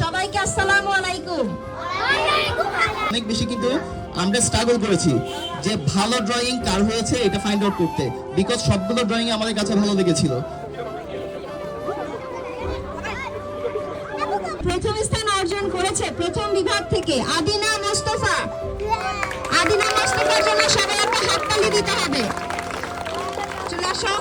সবাইকে আসসালামু আলাইকুম। অনেক বেশি কিন্তু আমরা স্ট্রাগল করেছি যে ভালো ড্রয়িং কার হয়েছে এটা ফাইন্ড আউট করতে। বিকজ সবগুলো ড্রয়িং আমাদের কাছে ভালো লেগেছিল। প্রথম স্থান অর্জন করেছে প্রথম বিভাগ থেকে আদিনা মোস্তফা। আদিনা মোস্তফার জন্য সবাই একটা হাততালি দিতে হবে। চলে আসো।